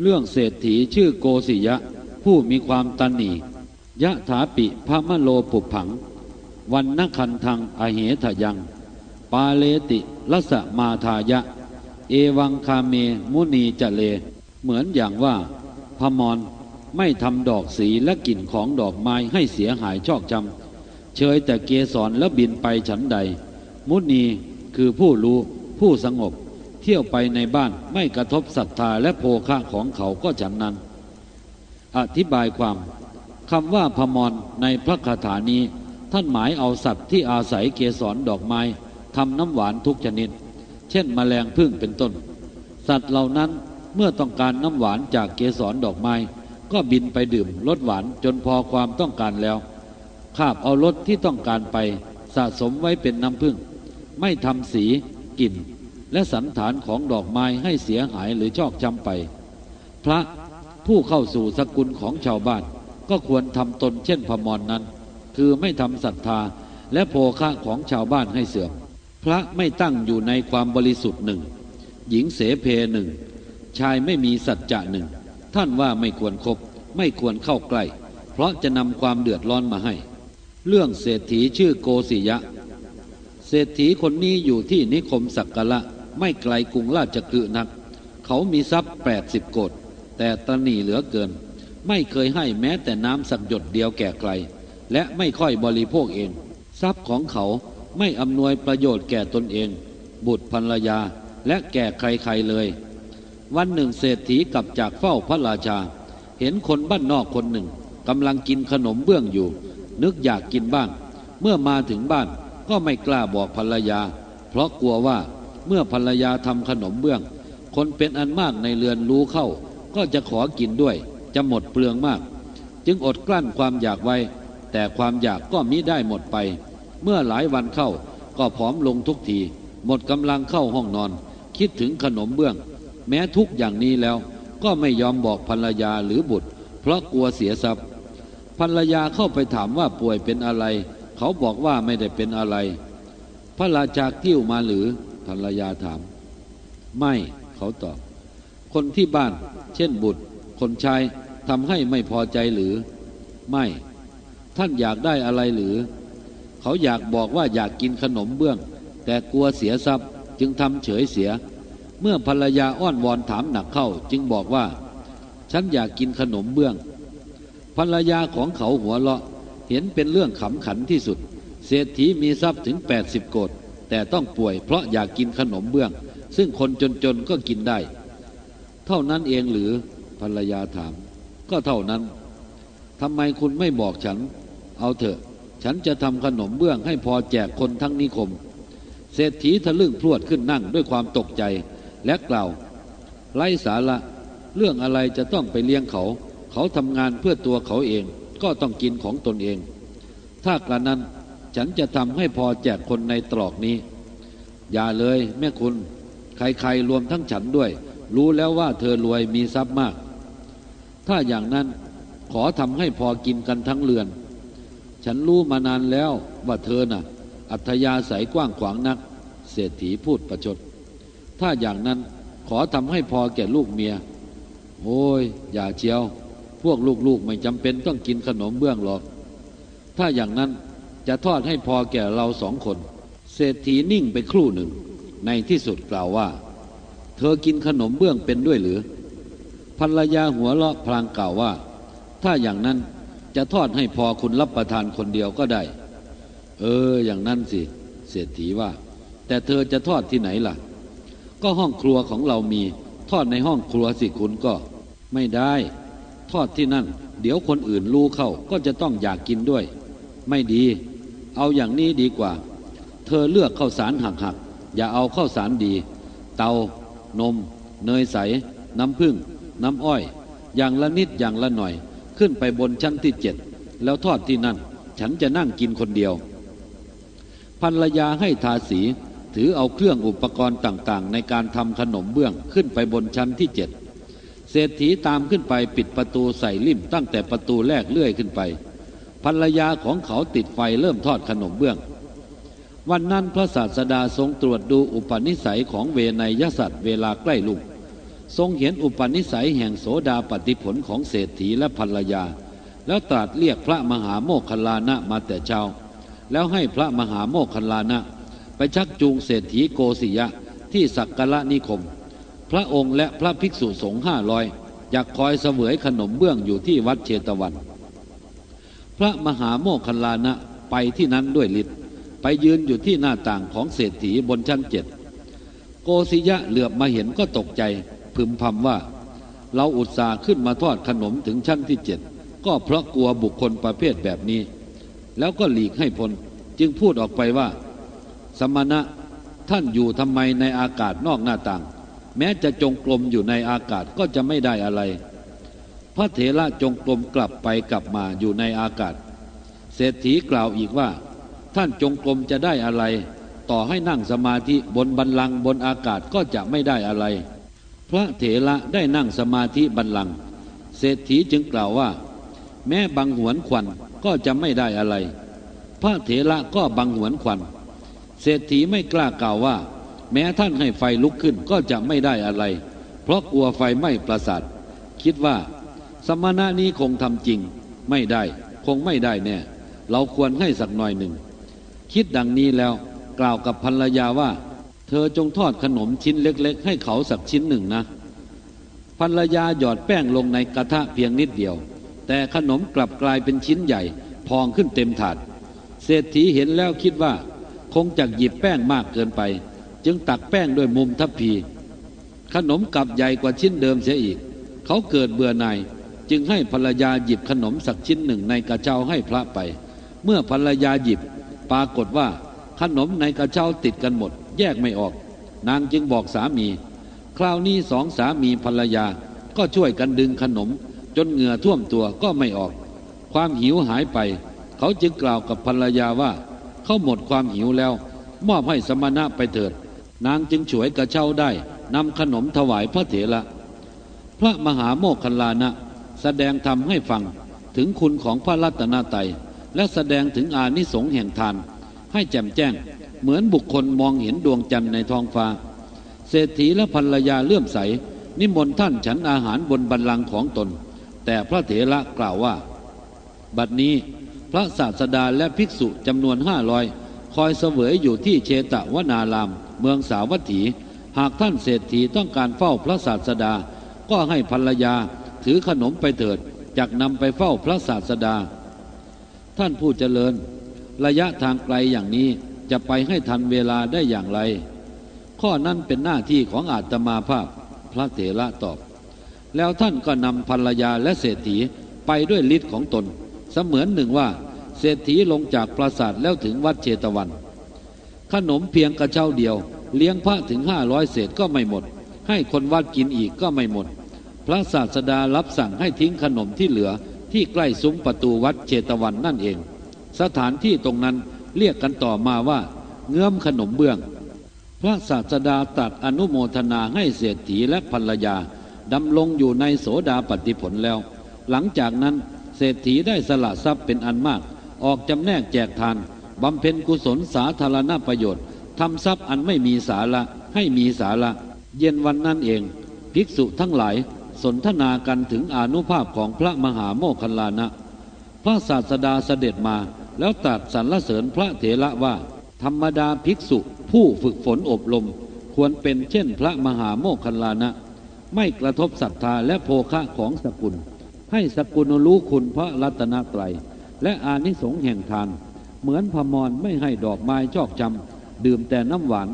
เรื่องเศรษฐีชื่อโกศิยะ ผู้มีความตันหนียะถาปิพมโลปุผัง วันนคันทังอเหทยัง ปาเลติลสมาทายะ เอวังคาเมมุนีจะเล เหมือนอย่างว่าพมรไม่ทำดอกสีและกลิ่นของดอกไม้ให้เสียหายชอกจำเชยแต่เกสรแล้วบินไปฉันใด มุนีคือผู้รู้ผู้สงบ เที่ยวไปในบ้านไม่กระทบศรัทธาและโภคะของเขาก็ฉันนั้น อธิบายความคำว่าพมรในพระคาถานี้ ท่านหมายเอาสัตว์ที่อาศัยเกสรดอกไม้ทำน้ำหวานทุกชนิด เช่นแมลงพึ่งเป็นต้น สัตว์เหล่านั้นเมื่อต้องการน้ำหวานจากเกสรดอกไม้ ก็บินไปดื่มรสหวานจนพอความต้องการแล้วคาบเอารสที่ต้องการไปสะสมไว้เป็นน้ำพึ่ง ไม่ทำสีกลิ่น และสันฐานของดอกไม้ให้เสียหายหรือชอกช้ำไป พระผู้เข้าสู่สกุลของชาวบ้าน ก็ควรทำตนเช่นพมรนนั้น คือไม่ทำศรัทธาและโภคะของชาวบ้านให้เสื่อม พระไม่ตั้งอยู่ในความบริสุทธิ์หนึ่ง หญิงเสเพหนึ่ง ชายไม่มีสัจจะหนึ่ง ท่านว่าไม่ควรครบไม่ควรเข้าใกล้ เพราะจะนำความเดือดร้อนมาให้ เรื่องเศรษฐีชื่อโกศิยะ เศรษฐีคนนี้อยู่ที่นิคมสักกะละ ไม่ไกลกรุงราชกฤห์นัก เขามีทรัพย์แปดสิบโกดแต่ตรนีเหลือเกิน ไม่เคยให้แม้แต่น้ำสักหยดเดียวแก่ใคร และไม่ค่อยบริโภคเอง ทรัพย์ของเขาไม่อำนวยประโยชน์แก่ตนเอง บุตรภรรยาและแก่ใครๆเลย วันหนึ่งเศรษฐีกลับจากเฝ้าพระราชา เห็นคนบ้านนอกคนหนึ่งกำลังกินขนมเบื้องอยู่ นึกอยากกินบ้าง เมื่อมาถึงบ้านก็ไม่กล้าบอกภรรยา เพราะกลัวว่า เมื่อภรรยาทำขนมเบื้อง คนเป็นอันมากในเรือนรู้เข้า ก็จะขอกินด้วย จะหมดเปลืองมาก จึงอดกลั้นความอยากไว้ แต่ความอยากก็มิได้หมดไป เมื่อหลายวันเข้าก็ผอมลงทุกที หมดกำลังเข้าห้องนอน คิดถึงขนมเบื้อง แม้ทุกอย่างนี้แล้ว ก็ไม่ยอมบอกภรรยาหรือบุตร เพราะกลัวเสียทรัพย์ภรรยาเข้าไปถามว่าป่วยเป็นอะไร เขาบอกว่าไม่ได้เป็นอะไร พระราชากิ้วมาหรือ ภรรยาถาม ไม่เขาตอบ คนที่บ้าน เช่นบุตร คนชายทำให้ไม่พอใจหรือ ไม่ ท่านอยากได้อะไรหรือ เขาอยากบอกว่าอยากกินขนมเบื้อง แต่กลัวเสียทรัพย์จึงทำเฉยเสีย เมื่อภรรยาอ้อนวอนถามหนักเข้า จึงบอกว่า ฉันอยากกินขนมเบื้อง ภรรยาของเขาหัวเราะ เห็นเป็นเรื่องขำขันที่สุด เศรษฐีมีทรัพย์ถึง 80 โกด แต่ต้องป่วยเพราะอยากกินขนมเบื้อง ซึ่งคนจนๆก็กินได้ เท่านั้นเองหรือภรรยาถาม ก็เท่านั้นทำไมคุณไม่บอกฉัน เอาเถอะ ฉันจะทำขนมเบื้องให้พอแจกคนทั้งนิคม เศรษฐีทะลึ่งพรวดขึ้นนั่งด้วยความตกใจและกล่าว ไร้สาระ เรื่องอะไรจะต้องไปเลี้ยงเขา เขาทำงานเพื่อตัวเขาเอง ก็ต้องกินของตนเอง ถ้ากระนั้น ฉันจะทำให้พอแจกคนในตรอกนี้ อย่าเลยแม่คุณ ใครๆรวมทั้งฉันด้วย รู้แล้วว่าเธอรวยมีทรัพย์มาก ถ้าอย่างนั้นขอทำให้พอกินกันทั้งเรือน ฉันรู้มานานแล้วว่าเธอน่ะ อัธยาศัยกว้างขวางนัก เศรษฐีพูดประชด ถ้าอย่างนั้นขอทำให้พอแก่ลูกเมีย โอ้ย อย่าเชียว พวกลูกๆไม่จำเป็นต้องกินขนมเบื้องหรอก ถ้าอย่างนั้น จะทอดให้พอแก่เราสองคน เศรษฐีนิ่งไปครู่หนึ่ง ในที่สุดกล่าวว่า เธอกินขนมเบื้องเป็นด้วยหรือภรรยาหัวเราะพลางกล่าวว่า ถ้าอย่างนั้นจะทอดให้พอคุณรับประทานคนเดียวก็ได้ เออ อย่างนั้นสิ เศรษฐีว่า แต่เธอจะทอดที่ไหนล่ะ ก็ห้องครัวของเรามี ทอดในห้องครัวสิคุณก็ ไม่ได้ ทอดที่นั่น เดี๋ยวคนอื่นรู้เข้าก็จะต้องอยากกินด้วย ไม่ดี เอาอย่างนี้ดีกว่า เธอเลือกข้าวสารหักๆ อย่าเอาข้าวสารดี เตานม เนยใส น้ำผึ้งน้ำอ้อย อย่างละนิดอย่างละหน่อย ขึ้นไปบนชั้นที่เจ็ดแล้วทอดที่นั่น ฉันจะนั่งกินคนเดียวภรรยาให้ทาสีถือเอาเครื่องอุปกรณ์ต่างๆ ในการทำขนมเบื้องขึ้นไปบนชั้นที่เจ็ดเศรษฐีตามขึ้นไปปิดประตูใส่ลิ่มตั้งแต่ประตูแรกเลื่อยขึ้นไป ภรรยาของเขาติดไฟเริ่มทอดขนมเบื้อง วันนั้นพระศาสดาทรงตรวจดูอุปนิสัยของเวนยสัตว์เวลาใกล้ลุงทรงเห็นอุปนิสัยแห่งโสดาปฏิผลของเศรษฐีและภรรยา แล้วตรัสเรียกพระมหาโมคคลานะมาแต่เช้า แล้วให้พระมหาโมคคลานะ ไปชักจูงเศรษฐีโกศิยะที่สักกะนิคม พระองค์และพระภิกษุสงฆ์ห้าร้อยอยากคอยเสวยขนมเบื้องอยู่ที่วัดเชตวัน ระมหาโมคคัลลานะไปที่นั้นด้วยฤทธิ์ไปยืนอยู่ที่หน้าต่างของเศรษฐีบนชั้นเจ็ดโกศิยะเหลือบมาเห็นก็ตกใจพึมพำว่า เราอุตส่าห์ขึ้นมาทอดขนมถึงชั้นที่เจ็ดก็เพราะกลัวบุคคลประเภทแบบนี้ แล้วก็หลีกให้พ้นจึงพูดออกไปว่า สมณะท่านอยู่ทำไมในอากาศนอกหน้าต่าง แม้จะจงกรมอยู่ในอากาศก็จะไม่ได้อะไร พระเถระจงกรมกลับไปกลับมาอยู่ในอากาศ เศรษฐีกล่าวอีกว่า ท่านจงกรมจะได้อะไร ต่อให้นั่งสมาธิบนบันลังก์บนอากาศก็จะไม่ได้อะไร พระเถระได้นั่งสมาธิบันลังก์เศรษฐีจึงกล่าวว่า แม้บังหวนควันก็จะไม่ได้อะไร พระเถระก็บังหวนควันเศรษฐีไม่กล้ากล่าวว่า แม้ท่านให้ไฟลุกขึ้นก็จะไม่ได้อะไร เพราะกลัวไฟไหม้ประสาทคิดว่า สมณะนี้คงทำจริง ไม่ได้ คงไม่ได้แน่ เราควรให้สักหน่อยหนึ่ง คิดดังนี้แล้วกล่าวกับภรรยาว่า เธอจงทอดขนมชิ้นเล็ก ๆ ให้เขาสักชิ้นหนึ่งนะภรรยาหยอดแป้งลงในกระทะเพียงนิดเดียว แต่ขนมกลับกลายเป็นชิ้นใหญ่ พองขึ้นเต็มถาด เศรษฐีเห็นแล้วคิดว่า คงจะหยิบแป้งมากเกินไป จึงตักแป้งด้วยมุมทัพพี ขนมกลับใหญ่กว่าชิ้นเดิมเสียอีก เขาเกิดเบื่อหน่าย จึงให้ภรรยาหยิบขนมสักชิ้นหนึ่งในกระเช้าให้พระไป เมื่อภรรยาหยิบปรากฏว่าขนมในกระเช้าติดกันหมด แยกไม่ออก นางจึงบอกสามี คราวนี้สองสามีภรรยาก็ช่วยกันดึงขนม จนเหงื่อท่วมตัวก็ไม่ออก ความหิวหายไป เขาจึงกล่าวกับภรรยาว่า เขาหมดความหิวแล้ว มอบให้สมณะไปเถิด นางจึงฉวยกระเช้าได้นำขนมถวายพระเถระพระมหาโมคคัลลานะ แสดงธรรมให้ฟังถึงคุณของพระรัตนตรัยและแสดงถึงอานิสงส์แห่งทาน ให้แจ่มแจ้ง เหมือนบุคคลมองเห็นดวงจันทร์ในท้องฟ้า เศรษฐีและภรรยาเลื่อมใส นิมนต์ท่านฉันอาหารบนบันลังก์ของตน แต่พระเถระกล่าวว่า บัดนี้พระศาสดาและภิกษุจำนวนห้าร้อยคอยเสวยอยู่ที่เชตวนาราม เมืองสาวัตถี หากท่านเศรษฐีต้องการเฝ้าพระศาสดา ก็ให้ภรรยา ถือขนมไปเถิดจากนำไปเฝ้าพระศาสดา ท่านผู้เจริญ ระยะทางไกลอย่างนี้จะไปให้ทันเวลาได้อย่างไร ข้อนั้นเป็นหน้าที่ของอาตมาภาพพระเถระตอบ แล้วท่านก็นำภรรยาและเศรษฐีไปด้วยฤทธิ์ของตน เสมือนหนึ่งว่า เศรษฐีลงจากปราสาทแล้วถึงวัดเชตวัน ขนมเพียงกระเช้าเดียว เลี้ยงพระถึงห้าร้อยเศษก็ไม่หมด ให้คนวัดกินอีกก็ไม่หมด พระศาสดารับสั่งให้ทิ้งขนมที่เหลือที่ใกล้ซุ้มประตูวัดเชตวันนั่นเอง สถานที่ตรงนั้นเรียกกันต่อมาว่า เงื้อมขนมเบื้อง พระศาสดาตรัสอนุโมทนาให้เศรษฐีและภรรยาดำลงอยู่ในโสดาปฏิผลแล้ว หลังจากนั้นเศรษฐีได้สละทรัพย์เป็นอันมาก ออกจำแนกแจกทานบำเพ็ญกุศลสาธารณประโยชน์ทำทรัพย์อันไม่มีสาระให้มีสาระ เย็นวันนั้นเอง ภิกษุทั้งหลาย สนทนากันถึงอนุภาพของพระมหาโมคคัลลานะ พระศาสดาเสด็จมาแล้วตรัสสรรเสริญพระเถระว่า ธรรมดาภิกษุผู้ฝึกฝนอบรม ควรเป็นเช่นพระมหาโมคคัลลานะ ไม่กระทบศรัทธาและโภคะของสกุล ให้สกุลรู้คุณพระรัตนตรัย และอานิสงส์แห่งทาน เหมือนพมรไม่ให้ดอกไม้ชอกจำดื่มแต่น้ำหวาน